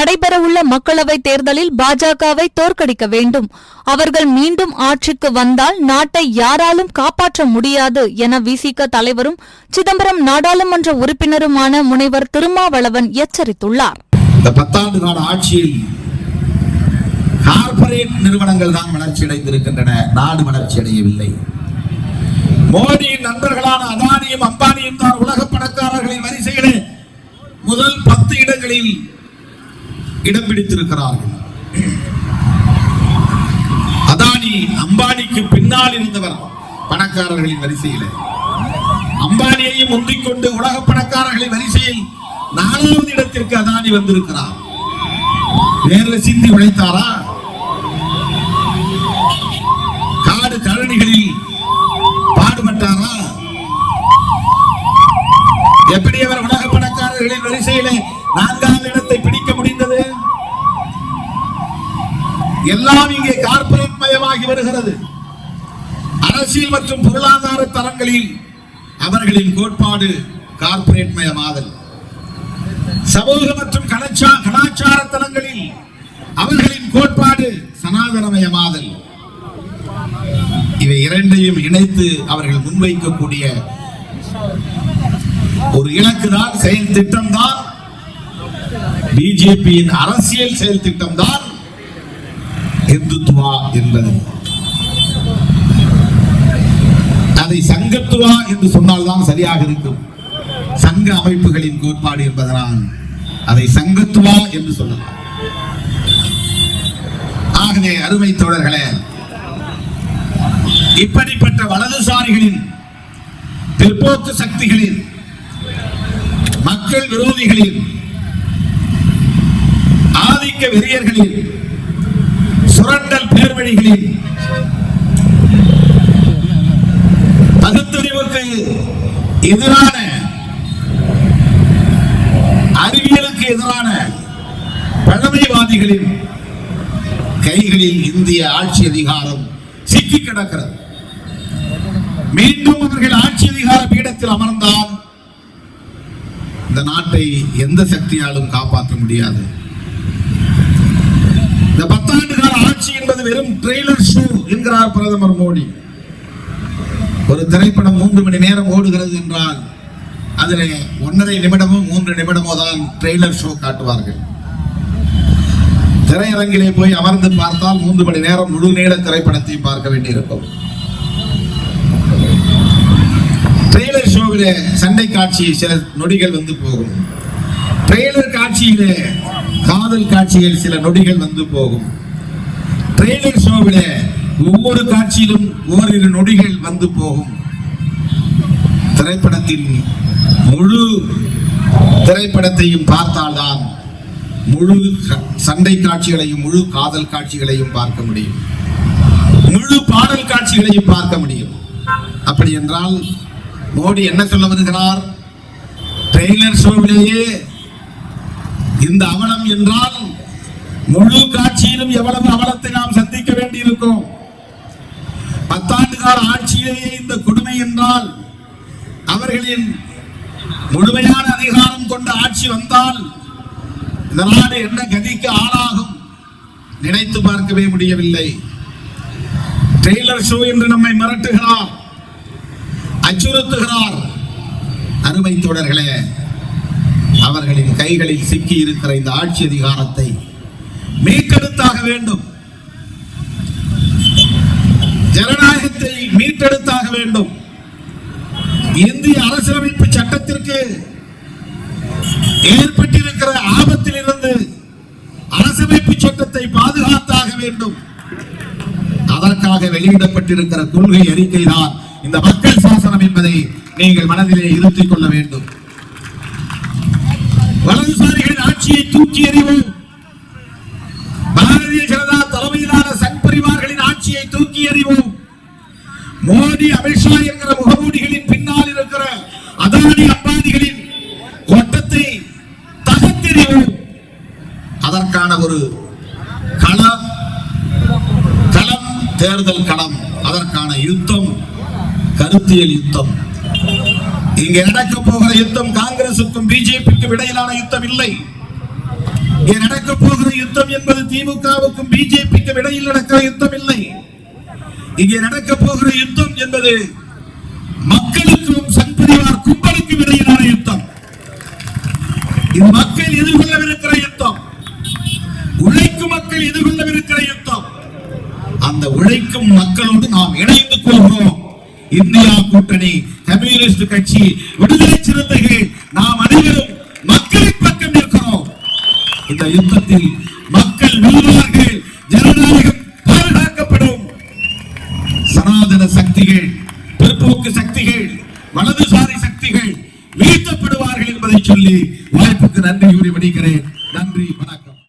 நடைபெறவுள்ள மக்களவைத் தேர்தலில் பாஜகவை தோற்கடிக்க வேண்டும். அவர்கள் மீண்டும் ஆட்சிக்கு வந்தால் நாட்டை யாராலும் காப்பாற்ற முடியாது என விசிக தலைவரும் சிதம்பரம் நாடாளுமன்ற உறுப்பினருமான முனைவர் திருமாவளவன் எச்சரித்துள்ளார். இந்த பத்தாண்டு கால ஆட்சியில் கார்ப்பரேட் நிறுவனங்கள் தான் வளர்ச்சி அடைந்திருக்கின்றன. நாடு வளர்ச்சி அடையவில்லை. மோடியின் நண்பர்களான அதானியும் அம்பானியும் தான் உலக பணக்காரர்களின் வரிசையிலே முதல் பத்து இடங்களில் இடம் பிடித்திருக்கிறார்கள். அதானி அம்பானிக்கு பின்னால் இருந்தவர் பணக்காரர்களின் வரிசையில். அம்பானியையும் முந்திக் கொண்டு உலக பணக்காரர்களின் வரிசையில் நாலாவது இடத்திற்கு அதானி வந்திருக்கிறார். வேர்வை சிந்தி உழைத்தாரா? காடு கழனிகளில் பாடுபட்டாரா? எப்படி அவர் உலக பணக்காரர்களின் வரிசையிலே நான்காவது இடத்தை எல்லாம் இங்கே கார்பரேட் மயமாகி வருகிறது. அரசியல் மற்றும் பொருளாதார தரங்களில் அவர்களின் கோட்பாடு கார்பரேட் மயமாதல். சமூக மற்றும் கலாச்சார தலங்களில் அவர்களின் கோட்பாடு சனாதனமயமாதல். இவை இரண்டையும் இணைத்து அவர்கள் முன்வைக்கக்கூடிய ஒரு இலக்கு தான் செயல் திட்டம் தான். பிஜேபியின் அரசியல் செயல் திட்டம் தான். ஹிந்துத்துவா என்பது. அதை சங்கத்துவா என்று சொன்னால்தான் சரியாக இருக்கும். சங்க அமைப்புகளின் கோட்பாடு என்பதனால் அதை சங்கத்துவா என்று சொல்லலாம். ஆகவே அருமை தோழர்களே இப்படிப்பட்ட வலதுசாரிகளின் பிற்போக்கு சக்திகளின் மக்கள் விரோதிகளின் ஆதிக்க வெறியர்களின் சுரண்டல் பேர்வழிகளில். பகுத்தறிவுக்கு எதிரான அறிவியலுக்கு எதிரான பழமைவாதிகளின் கைகளில் இந்திய ஆட்சி அதிகாரம் சிக்கி கிடக்கிறது. மீண்டும் அவர்கள் ஆட்சி அதிகார பீடத்தில் அமர்ந்தால் இந்த நாட்டை எந்த சக்தியாலும் காப்பாற்ற முடியாது இந்த பத்தாண்டு கால ஆட்சி என்பது வெறும் ட்ரெய்லர் ஷோ என்கிறார் பிரதமர் மோடி. ஒரு திரைப்படம் மூன்று மணி நேரம் ஓடுகிறது என்றால் அதில் ஒன்றரை நிமிடமோ மூன்று நிமிடமோ தான் ட்ரெய்லர் ஷோ காட்டுவார்கள். திரையரங்கிலே போய் அமர்ந்து பார்த்தால் மூன்று மணி நேரம் முழு நீள திரைப்படத்தையும் பார்க்க வேண்டியிருக்கும். ட்ரெய்லர் ஷோவிலே சண்டை காட்சி சில நொடிகள் வந்து போகும். ட்ரெய்லர் காட்சியிலே காதல் காட்சியில் சில நொடிகள் வந்து போகும். ட்ரெய்லர் ஷோவிலே ஒவ்வொரு காட்சியிலும் ஓரிரு நொடிகள் வந்து போகும். திரைப்படத்தின் முழு திரைப்படத்தையும் பார்த்தால்தான் முழு சண்டை காட்சிகளையும் முழு காதல் காட்சிகளையும் பார்க்க முடியும். முழு பாடல் காட்சிகளையும் பார்க்க முடியும். அப்படி என்றால் மோடி என்ன சொல்ல வருகிறார்? ட்ரெய்லர் ஷோவிலேயே இந்த அவலம் என்றால் முழு காட்சியிலும் எவ்வளவு அவலத்தை நாம் சந்திக்க வேண்டியிருக்கும்? பத்தாண்டு கால ஆட்சியிலேயே இந்த கொடுமை என்றால் அவர்களின் முழுமையான அதிகாரம் கொண்ட ஆட்சி வந்தால் இந்த நாடு என்ன கதிக்கு ஆளாகும் நினைத்து பார்க்கவே முடியவில்லை. ட்ரெய்லர் ஷோ என்று நம்மை மிரட்டுகிறார். அச்சுறுத்துகிறார். அருமை தொடர்களே அவர்களின் கைகளில் சிக்கி இருக்கிற இந்த ஆட்சி அதிகாரத்தை மீட்டெடுத்தாக வேண்டும். ஜனநாயகத்தை மீட்டெடுத்தாக வேண்டும். இந்திய அரசியலமைப்பு சட்டத்திற்கு ஏற்பட்டிருக்கிற ஆபத்தில் இருந்து அரசமைப்பு சட்டத்தை பாதுகாத்தாக வேண்டும். அதற்காக வெளியிடப்பட்டிருக்கிற கொள்கை அறிக்கை தான் இந்த மக்கள் சாசனம் என்பதை நீங்கள் மனதிலே இருத்திக் கொள்ள வேண்டும். வலதுசாரிகள் ஆட்சியை தூக்கி எறிவோம். பாரதிய ஜனதா தலைமையிலான சங் பரிவார்களின் ஆட்சியை தூக்கி எறிவோம். மோடி அமித்ஷா என்கிற முகமூடிகளின் பின்னால் இருக்கிற அதானி அம்பானிகளின் கொட்டத்தை தகத்தெறிவோம் அதற்கான ஒரு களம் களம் தேர்தல் களம் அதற்கான யுத்தம் கருத்தியல் யுத்தம். இங்கு நடக்க போகிற யுத்தம் காங்கிரசுக்கும் பிஜேபிக்கும் இடையிலான யுத்தம் இல்லை. இங்கே நடக்க போகிற யுத்தம் என்பது திமுகவுக்கும் பிஜேபிக்கும் இடையில் நடக்கிற யுத்தம் இல்லை. இங்கே நடக்க போகிற யுத்தம் என்பது மக்களுக்கும் சங்கரிவார் கும்பலுக்கும் இடையிலான யுத்தம். இது மக்கள் எதிர்கொள்ளவிருக்கிற யுத்தம். உழைக்கும் மக்கள் எதிர்கொள்ளவிருக்கிற யுத்தம். அந்த உழைக்கும் மக்களோடு நாம் இணைந்து கொள்கிறோம் இந்தியா கூட்டணி கம்யூனிஸ்ட் கட்சி விடுதலை சிறுத்தைகள் யுத்தத்தில் மக்கள் வெல்வார்கள் ஜனநாயகம் பாதுகாக்கப்படும். சனாதன சக்திகள் பிற்போக்கு சக்திகள் வலதுசாரி சக்திகள் வீழ்த்தப்படுவார்கள் என்பதை சொல்லி வாய்ப்புக்கு நன்றி கூறி விடுகிறேன் நன்றி வணக்கம்.